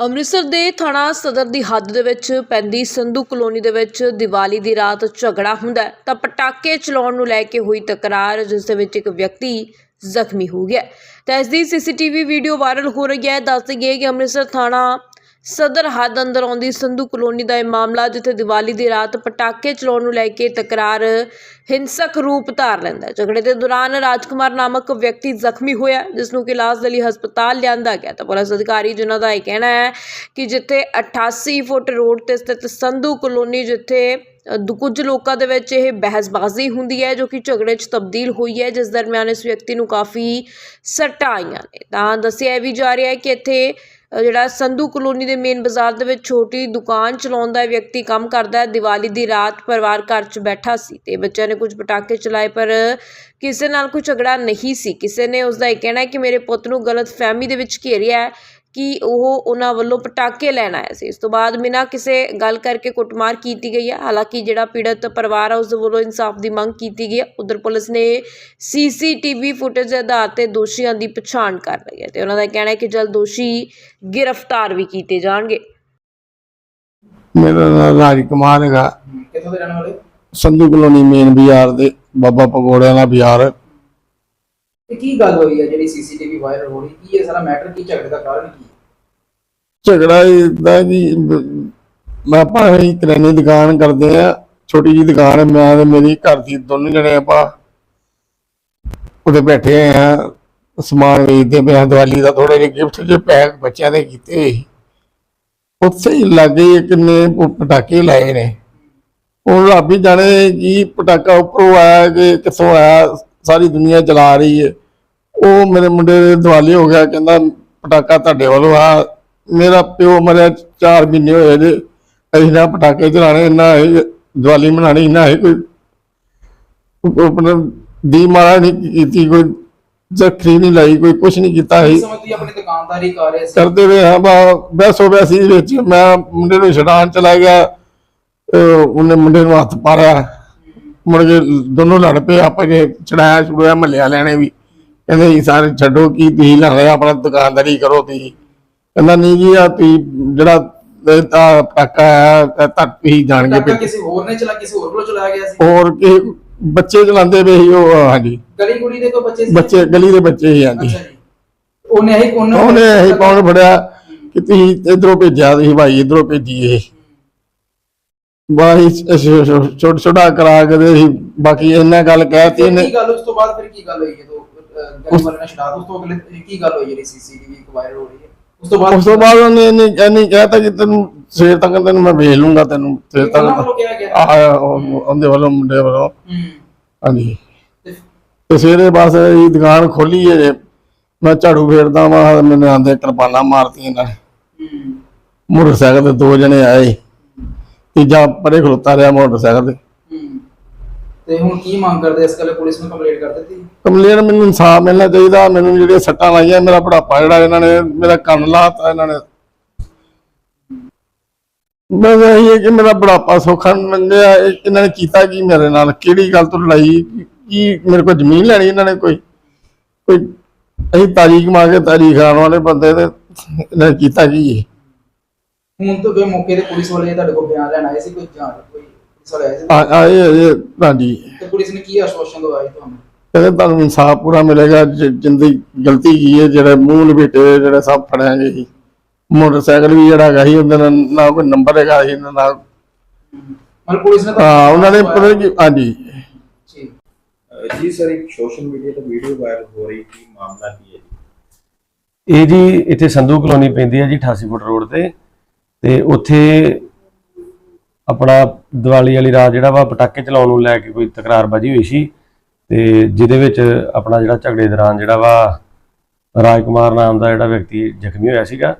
ਅੰਮ੍ਰਿਤਸਰ ਦੇ ਥਾਣਾ ਸਦਰ ਦੀ ਹੱਦ ਦੇ ਵਿੱਚ ਪੈਂਦੀ ਸੰਧੂ ਕਲੋਨੀ ਦੇ ਵਿੱਚ ਦੀਵਾਲੀ ਦੀ ਰਾਤ ਝਗੜਾ ਹੁੰਦਾ ਹੈ, ਤਾਂ ਪਟਾਕੇ ਚਲਾਉਣ ਨੂੰ ਲੈ ਕੇ ਹੋਈ ਤਕਰਾਰ, ਜਿਸ ਦੇ ਵਿੱਚ ਇੱਕ ਵਿਅਕਤੀ ਜ਼ਖਮੀ ਹੋ ਗਿਆ ਤਾਂ ਇਸ ਦੀ ਸੀਸੀਟੀਵੀ ਵੀਡੀਓ ਵਾਇਰਲ ਹੋ ਰਹੀ ਹੈ। ਦੱਸ ਦਈਏ ਕਿ ਅੰਮ੍ਰਿਤਸਰ ਥਾਣਾ ਸਦਰ ਹੱਦ ਅੰਦਰ ਆਉਂਦੀ ਸੰਧੂ ਕਲੋਨੀ ਦਾ ਇਹ ਮਾਮਲਾ ਜਿੱਥੇ ਦੀਵਾਲੀ ਦੀ ਰਾਤ ਪਟਾਕੇ ਚਲਾਉਣ ਨੂੰ ਲੈ ਕੇ ਤਕਰਾਰ ਹਿੰਸਕ ਰੂਪ ਧਾਰ ਲੈਂਦਾ ਝਗੜੇ ਦੇ ਦੌਰਾਨ ਰਾਜਕੁਮਾਰ ਨਾਮਕ ਵਿਅਕਤੀ ਜ਼ਖਮੀ ਹੋਇਆ ਜਿਸ ਨੂੰ ਕਿ ਇਲਾਜ ਦੇ ਲਈ ਹਸਪਤਾਲ ਲਿਆਂਦਾ ਗਿਆ। ਤਾਂ ਪੁਲਿਸ ਅਧਿਕਾਰੀ ਜਿਨ੍ਹਾਂ ਦਾ ਇਹ ਕਹਿਣਾ ਹੈ ਕਿ ਜਿੱਥੇ 88 ਫੁੱਟ ਰੋਡ ਤੇ ਸਥਿਤ ਸੰਧੂ ਕਲੋਨੀ ਜਿੱਥੇ ਅ, ਕੁਝ ਲੋਕਾਂ ਦੇ ਵਿੱਚ ਇਹ ਬਹਿਸਬਾਜ਼ੀ ਹੁੰਦੀ ਹੈ ਜੋ ਕਿ ਝਗੜੇ 'ਚ ਤਬਦੀਲ ਹੋਈ ਹੈ ਜਿਸ ਦਰਮਿਆਨ ਇਸ ਵਿਅਕਤੀ ਨੂੰ ਕਾਫੀ ਸੱਟਾਂ ਆਈਆਂ ਨੇ। ਤਾਂ ਦੱਸਿਆ ਇਹ ਵੀ ਜਾ ਰਿਹਾ ਹੈ ਕਿ ਇੱਥੇ ਜਿਹੜਾ ਸੰਧੂ ਕਲੋਨੀ ਦੇ ਮੇਨ ਬਾਜ਼ਾਰ ਦੇ ਵਿੱਚ ਛੋਟੀ ਦੁਕਾਨ ਚਲਾਉਂਦਾ ਹੈ ਵਿਅਕਤੀ ਕੰਮ ਕਰਦਾ ਹੈ। ਦੀਵਾਲੀ ਦੀ ਰਾਤ ਪਰਿਵਾਰ ਘਰ 'ਚ ਬੈਠਾ ਸੀ ਤੇ ਬੱਚਿਆਂ ਨੇ ਕੁਝ ਪਟਾਕੇ ਚਲਾਏ, ਪਰ ਕਿਸੇ ਨਾਲ ਕੋਈ ਝਗੜਾ ਨਹੀਂ ਸੀ। ਕਿਸੇ ਨੇ ਉਸ ਦਾ ਇਹ ਕਹਿਣਾ ਹੈ ਕਿ ਮੇਰੇ ਪੁੱਤ ਨੂੰ ਗਲਤ ਫਹਿਮੀ ਦੇ ਵਿੱਚ ਘੇਰਿਆ ਹੈ। ਕਿ ਉਹ ਉਹਨਾਂ ਵੱਲੋਂ ਪਟਾਕੇ ਲੈਣ ਆਇਆ ਸੀ। ਇਸ ਤੋਂ ਬਾਅਦ ਬਿਨਾਂ ਕਿਸੇ ਗੱਲ ਕਰਕੇ ਕੁੱਟਮਾਰ ਕੀਤੀ ਗਈ ਹੈ। ਹਾਲਾਂਕਿ ਜਿਹੜਾ ਪੀੜਤ ਪਰਿਵਾਰ ਹੈ ਉਸ ਦੇ ਵੱਲੋਂ ਇਨਸਾਫ ਦੀ ਮੰਗ ਕੀਤੀ ਗਈ ਹੈ। ਉਧਰ ਪੁਲਿਸ ਨੇ ਸੀਸੀਟੀਵੀ ਫੁਟੇਜ ਦੇ ਆਧਾਰ ਤੇ ਦੋਸ਼ੀਆਂ ਦੀ ਪਛਾਣ ਕਰ ਰਹੀ ਹੈ ਤੇ ਉਹਨਾਂ ਦਾ ਕਹਿਣਾ ਹੈ ਕਿ ਜਲਦ ਦੋਸ਼ੀ ਗ੍ਰਿਫਤਾਰ ਵੀ ਕੀਤੇ ਜਾਣਗੇ। ਮੇਰਾ ਨਾਮ ਰਾਜ ਕੁਮਾਰ ਹੈਗਾ। ਕਿੱਥੋਂ ਦੇ ਰਹਿਣ ਵਾਲੇ? ਸੰਧੂ ਕਲੋਨੀ ਮੇਨ ਬਾਜ਼ਾਰ ਦੇ ਬਾਬਾ ਪਕੌੜਿਆਂ ਦਾ ਬਾਜ਼ਾਰ। ਤੇ ਕੀ ਗੱਲ ਹੋਈ ਹੈ ਜਿਹੜੀ ਸੀਸੀਟੀਵੀ ਵਾਇਰਲ ਹੋ ਰਹੀ? ਕੀ ਹੈ ਸਾਰਾ ਮੈਟਰ ਕੀ ਝਗੜੇ ਦਾ ਕਾਰਨ ਕੀ ਹੈ ਝਗੜਾ ਇਦਾਂ ਜੀ ਮੈਂ ਆਪਾਂ ਹੀ ਕਰਿਆਨੇ ਦੀ ਦੁਕਾਨ ਕਰਦੇ ਆ, ਛੋਟੀ ਜੀ ਦੁਕਾਨ ਹੈ ਮੈਂ ਤੇ ਮੇਰੀ ਘਰ ਦੀ ਦੋਨੋਂ ਜਣੇ ਆਪਾਂ ਉਹਦੇ ਬੈਠੇ ਆ, ਸਮਾਨ ਵੇਚਦੇ ਪਏ ਦੀਵਾਲੀ ਦਾ ਥੋੜੇ ਜਿਹੇ ਗਿਫਟ ਜੇ ਪੈਕ ਬੱਚਿਆਂ ਦੇ ਕੀਤੇ ਹੋਏ ਸੀ। ਉੱਥੇ ਹੀ ਲੱਗੇ ਇੱਕ ਪਟਾਕੇ ਲਾਏ ਨੇ। ਉਹ ਰੱਬ ਹੀ ਜਾਣੇ ਕੀ ਪਟਾਕਾ ਉੱਪਰੋਂ ਆਇਆ ਕਿ ਕਿੱਥੋਂ ਆਇਆ ਸਾਰੀ ਦੁਨੀਆ ਚਲਾ ਰਹੀ ਹੈ। ਉਹ ਮੇਰੇ ਮੁੰਡੇ ਦੇ ਦਿਵਾਲੀ ਹੋ ਗਿਆ ਕਹਿੰਦਾ ਪਟਾਕਾ ਤੁਹਾਡੇ ਵੱਲੋਂ ਆ। ਮੇਰਾ ਪਿਓ ਮਰਿਆ 4 ਮਹੀਨੇ ਹੋਏ ਨੇ। ਅਸੀਂ ਨਾ ਪਟਾਕੇ ਚਲਾਣੇ ਨਾ ਦੀਵਾਲੀ ਮਨਾਣੀ ਨਾ ਇਹ ਕੋਈ ਆਪਣਾ ਦੀ ਮਾਰਾ ਨਹੀਂ ਕੀਤੀ ਕੋਈ ਜ਼ਖਰੀ ਨਹੀਂ ਲਾਈ ਕੋਈ ਕੁਛ ਨਹੀਂ ਕੀਤਾ ਆਪਣੀ ਦੁਕਾਨਦਾਰੀ ਕਰ ਰਹੇ ਸੀ। ਕਰਦੇ ਰਹੇ ਹਾਂ ਬਾ ਬੈਸੋ ਬੈਸੀ ਵਿੱਚ ਮੈਂ ਮੁੰਡੇ ਨੂੰ ਛਡਾਣ ਚਲਾ ਗਿਆ ਉਹਨੇ ਮੁੰਡੇ ਨੂੰ ਹੱਥ ਪਾਰਿਆ ਮੁੜ ਕੇ ਦੋਨੋਂ ਲੜ ਪਏ ਆਪਾਂ ਜੇ ਚੜਾਇਆ ਛੁੜਾਇਆ ਮੱਲਿਆ ਲੈਣੇ ਵੀ। ਕਹਿੰਦੇ ਜੀ ਸਾਰੇ ਛੱਡੋ ਕੀ ਤੁਸੀਂ ਲੜ ਆਪਣਾ ਦੁਕਾਨਦਾਰੀ ਕਰੋ ਤੁਸੀਂ। ਕਹਿੰਦਾ ਨਹੀਂ ਜੀ ਆ ਤੁਸੀਂ ਜਿਹੜਾ ਤਾਂ ਪਟਾਕਾ ਹੈ ਤਾਂ ਤੱਕ ਤੁਸੀਂ ਵੀ ਕਿਸੇ ਹੋਰ ਨੇ ਚਲਾ ਕਿਸੇ ਹੋਰ ਕੋਲੋਂ ਚਲਾਇਆ ਗਿਆ ਸੀ? ਹੋਰ ਕਿ ਬੱਚੇ ਚਲਾਉਂਦੇ ਪਏ ਸੀ ਉਹ ਹਾਂਜੀ ਗਲੀ ਕੁੜੀ ਦੇ ਕੋਈ ਬੱਚੇ ਸੀ? ਬੱਚੇ ਗਲੀ ਦੇ ਬੱਚੇ ਹੀ ਹਾਂਜੀ ਉਹਨੇ ਹੀ ਕੋਨ ਉਹਨੇ ਇਹ ਪਾਉਣ ਫੜਿਆ? ਕਿ ਤੁਸੀਂ ਇਧਰੋਂ ਭੇਜਿਆ ਤੁਸੀਂ ਭਾਈ ਇਧਰੋਂ ਭੇਜੀ ਬਾਈ ਛੋਟ ਛੋਟਾ ਕਰਾ ਕੇ ਤੇ ਅਸੀਂ ਬਾਕੀ ਇਹਨਾਂ ਗੱਲ ਕਹਿਤੀ ਇਹਨੇ ਕੀ ਗੱਲ ਉਸ ਤੋਂ ਬਾਅਦ ਫਿਰ ਕੀ ਗੱਲ ਹੋਈ ਜਦੋਂ ਅਹ, ਗਲੀ ਵਾਲੇ ਨੇ ਛਡਾ ਉਸ ਤੋਂ ਅਗਲੇ ਕੀ ਗੱਲ ਹੋਈ ਜਿਹੜੀ ਸੀਸੀਟੀਵੀ ਵਾਇਰਲ ਹੋ ਰਹੀ ਹੈ? ਉਸ ਤੋਂ ਬਾਅਦ ਉਸ ਤੋਂ ਬਾਅਦ ਉਹਨੇ ਇਹਨੇ ਇਹਨੇ ਕਹਿਤਾ ਕਿ ਤੈਨੂੰ ਸਵੇਰ ਤੱਕ ਤੈਨੂੰ ਮੈਂ ਵੇਚ ਲੂੰਗਾ ਤੈਨੂੰ ਸਵੇਰ ਉਹਨਾਂ ਤੱਕ ਵੱਲੋਂ ਕਿਹਾ ਗਿਆ? ਆ ਉਹਦੇ ਵੱਲੋਂ ਮੁੰਡੇ ਵੱਲੋਂ। ਹੂੰ। ਹਾਂਜੀ। ਤੇ ਤੇ ਸਵੇਰੇ ਬਸ ਇਹ ਦੁਕਾਨ ਖੋਲੀ ਹੈ ਜੇ। ਮੈਂ ਝਾੜੂ ਫੇਰਦਾ ਵਾਂ ਮੈਨੂੰ ਆਂਦੇ ਕਿਰਪਾਨਾਂ ਮਾਰਤੀਆਂ ਇਹਨਾਂ ਨੇ। ਹੂੰ। ਮੋਟਰਸਾਈਕਲ ਤੇ ਦੋ ਜਣੇ ਆਏ। ਤੀਜਾ ਪਰੇ ਖਲੋਤਾ ਰਿਹਾ ਮੋਟਰਸਾਈਕਲ ਤੇ। ਹੂੰ। ਤੇ ਹੁਣ ਕੀ ਮੰਗ ਕਰਦੇ ਇਸ ਗੱਲ ਪੁਲਿਸ ਨੂੰ ਕੰਪਲੇਂਟ ਕਰ ਦਿੱਤੀ? ਕੰਪਲੇਨ ਮੈਨੂੰ ਇਨਸਾਫ ਮਿਲਣਾ ਚਾਹੀਦਾ ਮੈਨੂੰ ਜਿਹੜੀਆਂ ਸੱਟਾਂ ਲਾਈਆਂ ਮੇਰਾ ਬੁਢਾਪਾ ਜਿਹੜਾ ਇਹਨਾਂ ਨੇ ਮੇਰਾ ਕੰਨ ਲਾਤਾ ਇਹਨਾਂ ਨੇ। ਮੈਂ ਇਹ ਹੈ ਕਿ ਮੇਰਾ ਬੁਢਾਪਾ ਸੌਖਾ ਮੰਗਿਆ ਇਹ- ਇਹਨਾਂ ਨੇ ਕੀਤਾ ਕੀ ਮੇਰੇ ਨਾਲ? ਕਿਹੜੀ ਗੱਲ ਤੋਂ ਲੜਾਈ? ਕੀ ਮੇਰੇ ਕੋਲ ਜ਼ਮੀਨ ਲੈਣੀ ਇਹਨਾਂ ਨੇ ਕੋਈ? ਕੋਈ ਅਸੀਂ ਤਾਰੀਖ ਮੰਗ ਕੇ ਤਾਰੀਖ ਖਾਣ ਵਾਲੇ ਬੰਦੇ ਤੇ ਇਹਨਾਂ ਨੇ ਕੀਤਾ ਕੀ ਹੈ ਹੁਣ ਤੋਂ ਫਿਰ ਮੌਕੇ ਤੇ ਪੁਲਿਸ ਵਾਲੇ ਤੁਹਾਡੇ ਕੋਲ ਬਿਆਨ ਲੈਣ ਆਏ ਸੀ ਕੋਈ ਜਾਂਚ ਕੋਈ ਪੁਲਿਸ ਵਾਲੇ ਆਏ ਸੀ? ਆ- ਆਏ ਹਾਂਜੀ। ਤੇ ਪੁਲਿਸ ਨੇ ਕੀ ਆਸ਼ਵਾਸਨ ਦਵਾਇਆ ਜੀ ਤੁਹਾਨੂੰ? ਕਹਿੰਦੇ ਤੁਹਾਨੂੰ ਇਨਸਾਫ ਪੂਰਾ ਮਿਲੇਗਾ ਜ- ਜਿੰਦੀ ਗਲਤੀ ਕੀ ਹੈ ਜਿਹੜੇ ਮੂੰਹ ਲਪੇਟੇ ਜਿਹੜੇ ਸਭ ਫੜਾਂਗੇ ਜੀ ਮੋਟਰਸਾਈਕਲ ਵੀ ਜਿਹੜਾ ਹੈਗਾ ਸੀ ਉਹਦਾ ਨਾ ਨਾ ਕੋਈ ਨੰਬਰ ਹੈਗਾ ਸੀ ਨਾ ਨਾ- ਮਤਲਬ ਪੁਲਿਸ ਨੇ ਹਾਂ ਉਹਨਾਂ ਨੇ ਪਤਾ ਨਹੀਂ ਹਾਂਜੀ। ਜੀ। ਜੀ ਸਰ ਇੱਕ ਸੋਸ਼ਲ ਮੀਡੀਆ ਤੇ ਵੀਡੀਓ ਵਾਇਰਲ ਹੋ ਰਹੀ ਕੀ ਮਾਮਲਾ ਕੀ ਹੈ ਜੀ? ਇਹ ਜੀ ਇੱਥੇ ਸੰਧੂ ਕਲੋਨੀ ਪੈਂਦੀ ਹੈ ਜੀ 88 ਫੁੱਟ ਰੋਡ ਤੇ। ਤੇ ਉੱਥੇ ਆਪਣਾ ਦੀਵਾਲੀ ਵਾਲੀ ਰਾਤ ਜਿਹੜਾ ਵਾ ਪਟਾਕੇ ਚਲਾਉਣ ਨੂੰ ਲੈ ਕੇ ਕੋਈ ਤਕਰਾਰਬਾਜ਼ੀ ਹੋਈ ਸੀ ਤੇ ਜਿਹਦੇ ਵਿੱਚ ਆਪਣਾ ਜਿਹੜਾ ਝਗੜੇ ਦੌਰਾਨ ਜਿਹੜਾ ਵਾ ਰਾਜਕੁਮਾਰ ਨਾਮ ਦਾ ਜਿਹੜਾ ਵਿਅਕਤੀ ਜ਼ਖਮੀ ਹੋਇਆ ਸੀਗਾ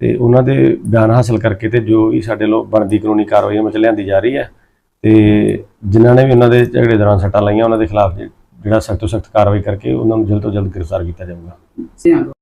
ਤੇ ਉਹਨਾਂ ਦੇ ਬਿਆਨ ਹਾਸਲ ਕਰਕੇ ਤੇ ਜੋ ਵੀ ਸਾਡੇ ਲੋ ਬਣਦੀ ਕਾਨੂੰਨੀ ਕਾਰਵਾਈ ਵਿੱਚ ਲਿਆਂਦੀ ਜਾ ਰਹੀ ਹੈ ਤੇ ਜਿਨ੍ਹਾਂ ਨੇ ਵੀ ਉਹਨਾਂ ਦੇ ਝਗੜੇ ਦੌਰਾਨ ਸੱਟਾਂ ਲਾਈਆਂ, ਉਹਨਾਂ ਦੇ ਖਿਲਾਫ ਜਿਹੜਾ ਸਖਤ ਤੋਂ ਸਖਤ ਕਾਰਵਾਈ ਕਰਕੇ ਉਹਨਾਂ ਨੂੰ ਜਲਦ ਤੋਂ ਜਲਦ ਗ੍ਰਿਫਤਾਰ ਕੀਤਾ ਜਾਊਗਾ।